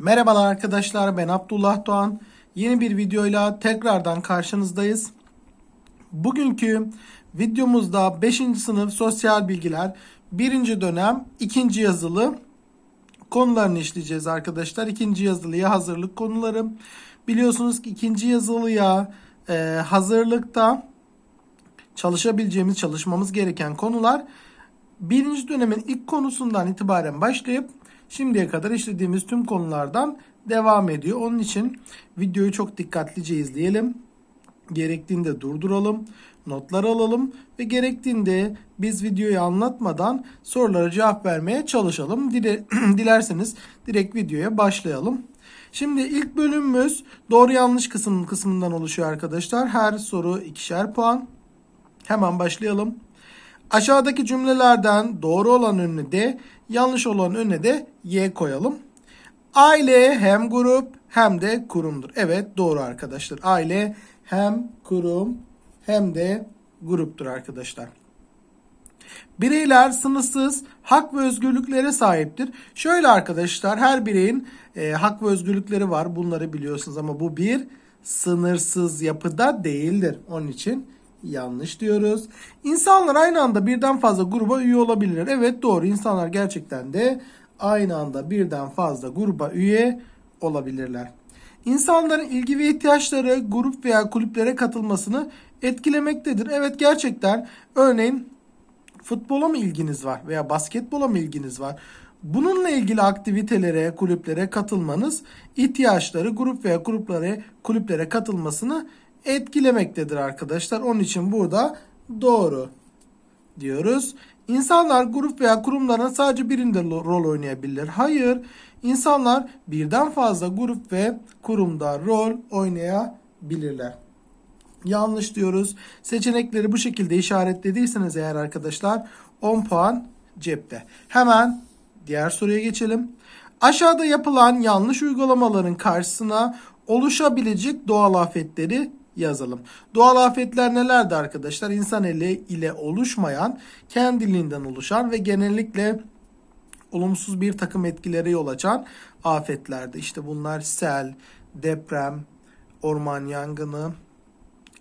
Merhabalar arkadaşlar ben Abdullah Doğan. Yeni bir videoyla tekrardan karşınızdayız. Bugünkü videomuzda 5. sınıf sosyal bilgiler 1. dönem 2. yazılı konularını işleyeceğiz arkadaşlar. 2. yazılıya hazırlık konuları. Biliyorsunuz ki 2. yazılıya e, hazırlıkta çalışabileceğimiz, çalışmamız gereken konular birinci dönemin ilk konusundan itibaren başlayıp şimdiye kadar işlediğimiz tüm konulardan devam ediyor. Onun için videoyu çok dikkatlice izleyelim. Gerektiğinde durduralım, notlar alalım ve gerektiğinde biz videoyu anlatmadan sorulara cevap vermeye çalışalım. Dile, dilerseniz direkt videoya başlayalım. Şimdi ilk bölümümüz doğru yanlış kısım kısmından oluşuyor arkadaşlar. Her soru ikişer puan. Hemen başlayalım. Aşağıdaki cümlelerden doğru olan önüne D, yanlış olan önüne de Y koyalım. Aile hem grup hem de kurumdur. Evet doğru arkadaşlar. Aile hem kurum hem de gruptur arkadaşlar. Bireyler sınırsız hak ve özgürlüklere sahiptir. Şöyle arkadaşlar her bireyin e, hak ve özgürlükleri var. Bunları biliyorsunuz ama bu bir sınırsız yapıda değildir. Onun için yanlış diyoruz. İnsanlar aynı anda birden fazla gruba üye olabilirler. Evet doğru insanlar gerçekten de aynı anda birden fazla gruba üye olabilirler. İnsanların ilgi ve ihtiyaçları grup veya kulüplere katılmasını etkilemektedir. Evet gerçekten örneğin futbola mı ilginiz var veya basketbola mı ilginiz var? Bununla ilgili aktivitelere, kulüplere katılmanız ihtiyaçları grup veya gruplara, kulüplere katılmasını etkilemektedir arkadaşlar. Onun için burada doğru diyoruz. İnsanlar grup veya kurumlara sadece birinde rol oynayabilir. Hayır, insanlar birden fazla grup ve kurumda rol oynayabilirler. Yanlış diyoruz. Seçenekleri bu şekilde işaretlediyseniz eğer arkadaşlar 10 puan cepte. Hemen diğer soruya geçelim. Aşağıda yapılan yanlış uygulamaların karşısına oluşabilecek doğal afetleri yazalım. Doğal afetler nelerdi arkadaşlar? İnsan eli ile oluşmayan, kendiliğinden oluşan ve genellikle olumsuz bir takım etkileri yol açan afetlerdi. İşte bunlar sel, deprem, orman yangını,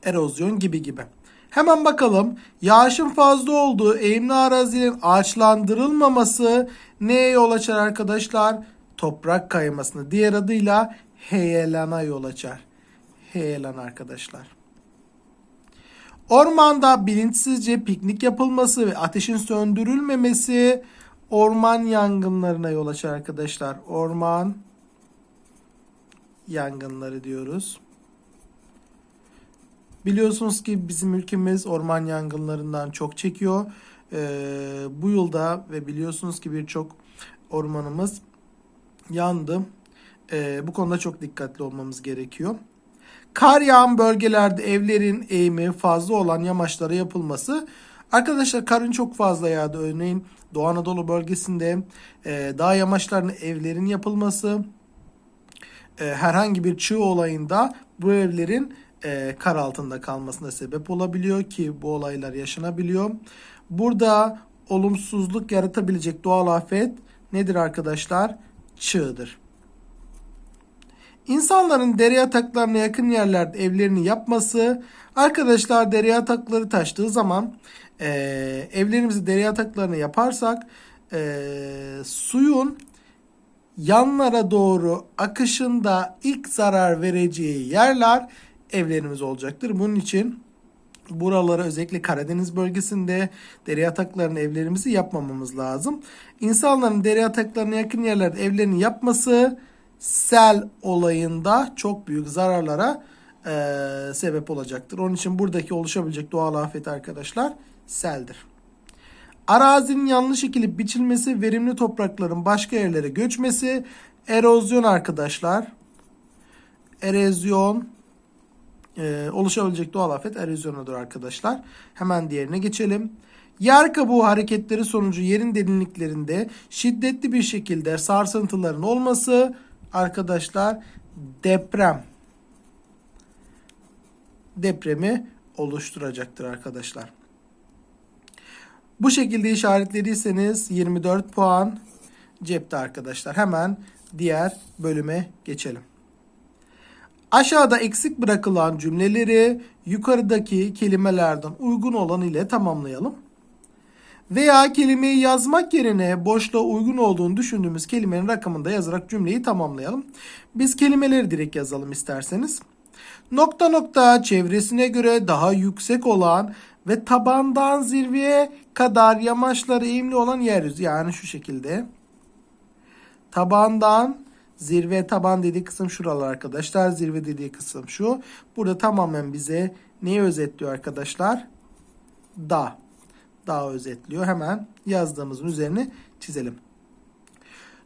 erozyon gibi gibi. Hemen bakalım. Yağışın fazla olduğu eğimli arazinin ağaçlandırılmaması neye yol açar arkadaşlar? Toprak kaymasına. Diğer adıyla heyelana yol açar. Heyelan arkadaşlar. Ormanda bilinçsizce piknik yapılması ve ateşin söndürülmemesi orman yangınlarına yol açar arkadaşlar. Orman yangınları diyoruz. Biliyorsunuz ki bizim ülkemiz orman yangınlarından çok çekiyor. Ee, bu yılda ve biliyorsunuz ki birçok ormanımız yandı. Ee, bu konuda çok dikkatli olmamız gerekiyor. Kar yağan bölgelerde evlerin eğimi fazla olan yamaçlara yapılması. Arkadaşlar karın çok fazla yağdı. Örneğin Doğu Anadolu bölgesinde e, dağ yamaçlarına evlerin yapılması. E, herhangi bir çığ olayında bu evlerin e, kar altında kalmasına sebep olabiliyor ki bu olaylar yaşanabiliyor. Burada olumsuzluk yaratabilecek doğal afet nedir arkadaşlar? Çığdır. İnsanların dere yataklarına yakın yerlerde evlerini yapması. Arkadaşlar dere yatakları taştığı zaman e, evlerimizi dere yataklarına yaparsak e, suyun yanlara doğru akışında ilk zarar vereceği yerler evlerimiz olacaktır. Bunun için buralara özellikle Karadeniz bölgesinde dere yataklarını evlerimizi yapmamamız lazım. İnsanların dere yataklarına yakın yerlerde evlerini yapması sel olayında çok büyük zararlara e, sebep olacaktır. Onun için buradaki oluşabilecek doğal afet arkadaşlar seldir. Arazinin yanlış ekilip biçilmesi, verimli toprakların başka yerlere göçmesi, erozyon arkadaşlar. Erozyon e, oluşabilecek doğal afet erozyonudur arkadaşlar. Hemen diğerine geçelim. Yer kabuğu hareketleri sonucu yerin derinliklerinde şiddetli bir şekilde sarsıntıların olması arkadaşlar deprem depremi oluşturacaktır arkadaşlar. Bu şekilde işaretlediyseniz 24 puan cepte arkadaşlar. Hemen diğer bölüme geçelim. Aşağıda eksik bırakılan cümleleri yukarıdaki kelimelerden uygun olan ile tamamlayalım. Veya kelimeyi yazmak yerine boşluğa uygun olduğunu düşündüğümüz kelimenin rakamında yazarak cümleyi tamamlayalım. Biz kelimeleri direkt yazalım isterseniz. Nokta nokta çevresine göre daha yüksek olan ve tabandan zirveye kadar yamaçları eğimli olan yeryüzü. Yani şu şekilde. Tabandan zirve taban dediği kısım şuralar arkadaşlar. Zirve dediği kısım şu. Burada tamamen bize neyi özetliyor arkadaşlar? Dağ. Dağ özetliyor. Hemen yazdığımızın üzerine çizelim.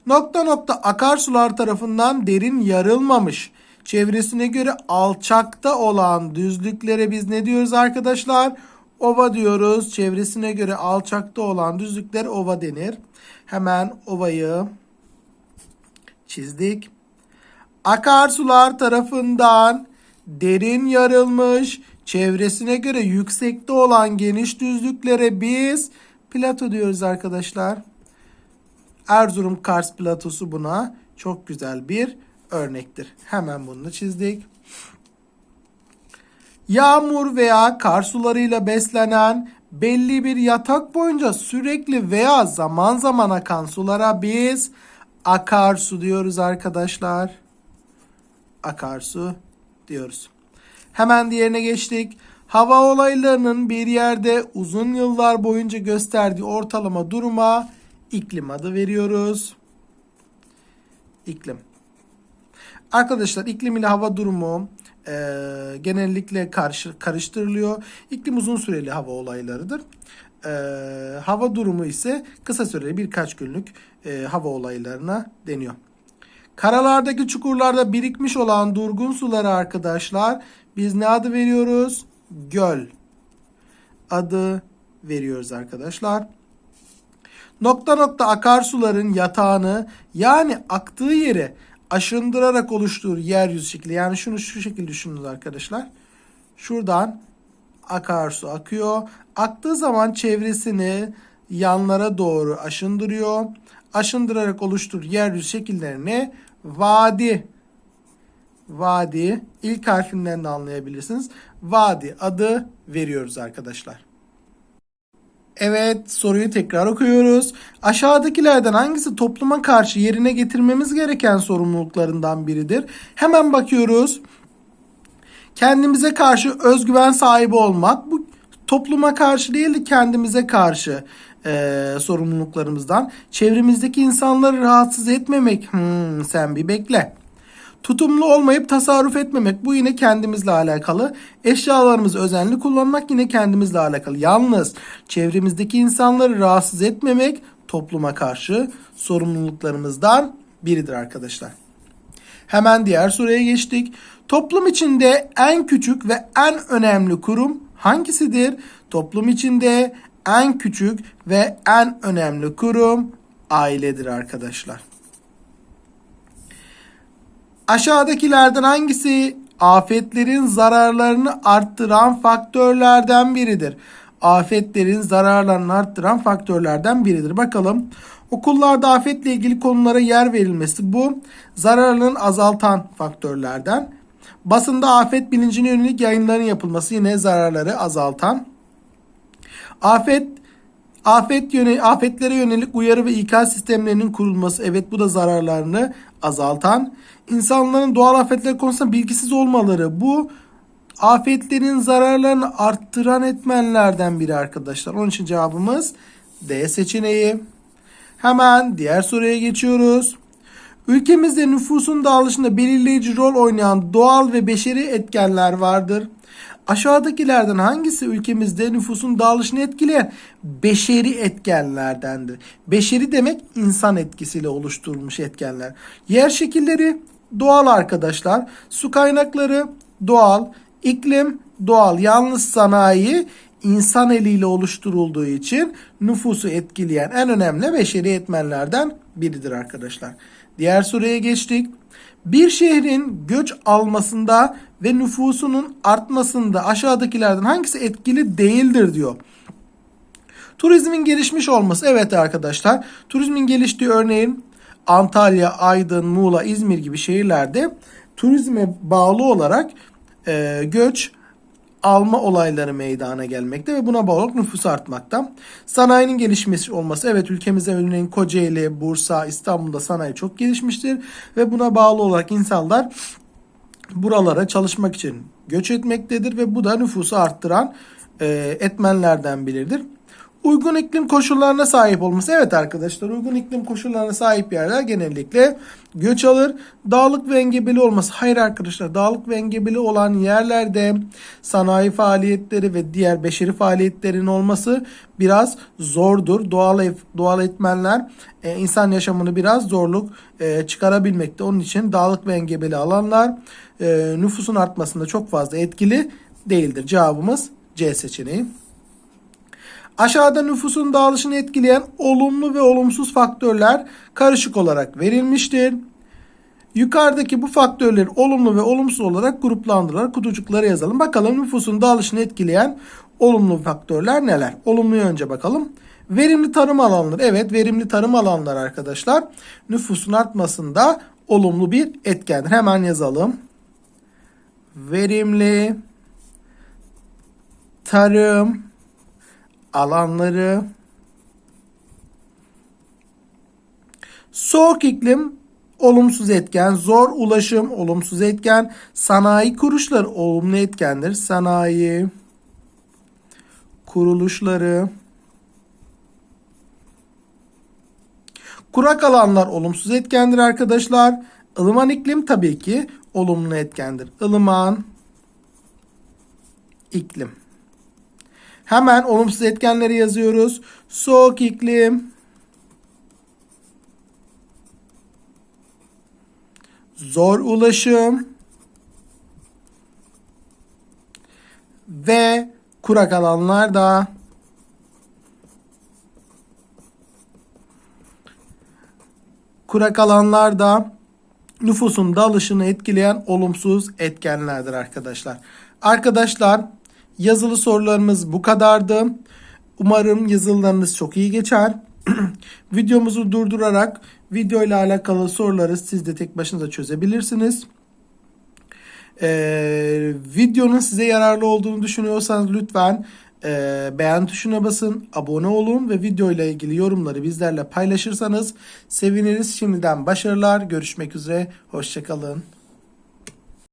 Nokta nokta akarsular tarafından derin yarılmamış. Çevresine göre alçakta olan düzlüklere biz ne diyoruz arkadaşlar? Ova diyoruz. Çevresine göre alçakta olan düzlükler ova denir. Hemen ovayı çizdik. Akarsular tarafından derin yarılmış, çevresine göre yüksekte olan geniş düzlüklere biz plato diyoruz arkadaşlar. Erzurum Kars platosu buna çok güzel bir örnektir. Hemen bunu çizdik. Yağmur veya kar sularıyla beslenen belli bir yatak boyunca sürekli veya zaman zaman akan sulara biz akarsu diyoruz arkadaşlar. Akarsu diyoruz. Hemen diğerine geçtik. Hava olaylarının bir yerde uzun yıllar boyunca gösterdiği ortalama duruma iklim adı veriyoruz. İklim. Arkadaşlar iklim ile hava durumu e, genellikle karşı, karıştırılıyor. İklim uzun süreli hava olaylarıdır. E, hava durumu ise kısa süreli birkaç günlük e, hava olaylarına deniyor. Karalardaki çukurlarda birikmiş olan durgun suları arkadaşlar biz ne adı veriyoruz? Göl adı veriyoruz arkadaşlar. Nokta nokta akarsuların yatağını yani aktığı yeri aşındırarak oluşturur yeryüzü şekli. Yani şunu şu şekilde düşünün arkadaşlar. Şuradan akarsu akıyor. Aktığı zaman çevresini yanlara doğru aşındırıyor. Aşındırarak oluşturur yeryüzü şekillerini vadi vadi ilk harfinden de anlayabilirsiniz. Vadi adı veriyoruz arkadaşlar. Evet soruyu tekrar okuyoruz. Aşağıdakilerden hangisi topluma karşı yerine getirmemiz gereken sorumluluklarından biridir? Hemen bakıyoruz. Kendimize karşı özgüven sahibi olmak bu topluma karşı değil de kendimize karşı e, sorumluluklarımızdan. Çevremizdeki insanları rahatsız etmemek. Hmm, sen bir bekle. Tutumlu olmayıp tasarruf etmemek bu yine kendimizle alakalı. Eşyalarımızı özenli kullanmak yine kendimizle alakalı. Yalnız çevremizdeki insanları rahatsız etmemek topluma karşı sorumluluklarımızdan biridir arkadaşlar. Hemen diğer soruya geçtik. Toplum içinde en küçük ve en önemli kurum hangisidir? Toplum içinde en küçük ve en önemli kurum ailedir arkadaşlar. Aşağıdakilerden hangisi afetlerin zararlarını arttıran faktörlerden biridir? Afetlerin zararlarını arttıran faktörlerden biridir. Bakalım okullarda afetle ilgili konulara yer verilmesi bu zararlarını azaltan faktörlerden. Basında afet bilincine yönelik yayınların yapılması yine zararları azaltan. Afet Afet yöne, afetlere yönelik uyarı ve ikaz sistemlerinin kurulması evet bu da zararlarını azaltan. İnsanların doğal afetler konusunda bilgisiz olmaları bu afetlerin zararlarını arttıran etmenlerden biri arkadaşlar. Onun için cevabımız D seçeneği. Hemen diğer soruya geçiyoruz. Ülkemizde nüfusun dağılışında belirleyici rol oynayan doğal ve beşeri etkenler vardır. Aşağıdakilerden hangisi ülkemizde nüfusun dağılışını etkileyen beşeri etkenlerdendir? Beşeri demek insan etkisiyle oluşturulmuş etkenler. Yer şekilleri doğal arkadaşlar. Su kaynakları doğal. iklim doğal. Yalnız sanayi insan eliyle oluşturulduğu için nüfusu etkileyen en önemli beşeri etmenlerden biridir arkadaşlar. Diğer soruya geçtik. Bir şehrin göç almasında ve nüfusunun artmasında aşağıdakilerden hangisi etkili değildir diyor. Turizmin gelişmiş olması. Evet arkadaşlar. Turizmin geliştiği örneğin Antalya, Aydın, Muğla, İzmir gibi şehirlerde turizme bağlı olarak e, göç alma olayları meydana gelmekte ve buna bağlı olarak nüfus artmakta. Sanayinin gelişmesi olması evet ülkemize örneğin Kocaeli, Bursa, İstanbul'da sanayi çok gelişmiştir ve buna bağlı olarak insanlar buralara çalışmak için göç etmektedir ve bu da nüfusu arttıran e, etmenlerden biridir. Uygun iklim koşullarına sahip olması. Evet arkadaşlar uygun iklim koşullarına sahip yerler genellikle göç alır. Dağlık ve engebeli olması. Hayır arkadaşlar dağlık ve engebeli olan yerlerde sanayi faaliyetleri ve diğer beşeri faaliyetlerin olması biraz zordur. Doğal doğal etmenler e, insan yaşamını biraz zorluk e, çıkarabilmekte. Onun için dağlık ve engebeli alanlar e, nüfusun artmasında çok fazla etkili değildir. Cevabımız C seçeneği. Aşağıda nüfusun dağılışını etkileyen olumlu ve olumsuz faktörler karışık olarak verilmiştir. Yukarıdaki bu faktörleri olumlu ve olumsuz olarak gruplandırılarak kutucuklara yazalım. Bakalım nüfusun dağılışını etkileyen olumlu faktörler neler? Olumluya önce bakalım. Verimli tarım alanları. Evet verimli tarım alanları arkadaşlar nüfusun artmasında olumlu bir etkendir. Hemen yazalım. Verimli tarım alanları soğuk iklim olumsuz etken, zor ulaşım olumsuz etken, sanayi kuruluşları olumlu etkendir. Sanayi kuruluşları Kurak alanlar olumsuz etkendir arkadaşlar. Ilıman iklim tabii ki olumlu etkendir. Ilıman iklim. Hemen olumsuz etkenleri yazıyoruz. Soğuk iklim, zor ulaşım ve kurak alanlarda kurak alanlarda nüfusun dalışını etkileyen olumsuz etkenlerdir arkadaşlar. Arkadaşlar yazılı sorularımız bu kadardı. Umarım yazılılarınız çok iyi geçer. Videomuzu durdurarak video ile alakalı soruları siz de tek başınıza çözebilirsiniz. Ee, videonun size yararlı olduğunu düşünüyorsanız lütfen e, beğen tuşuna basın, abone olun ve video ile ilgili yorumları bizlerle paylaşırsanız seviniriz. Şimdiden başarılar. Görüşmek üzere. Hoşçakalın.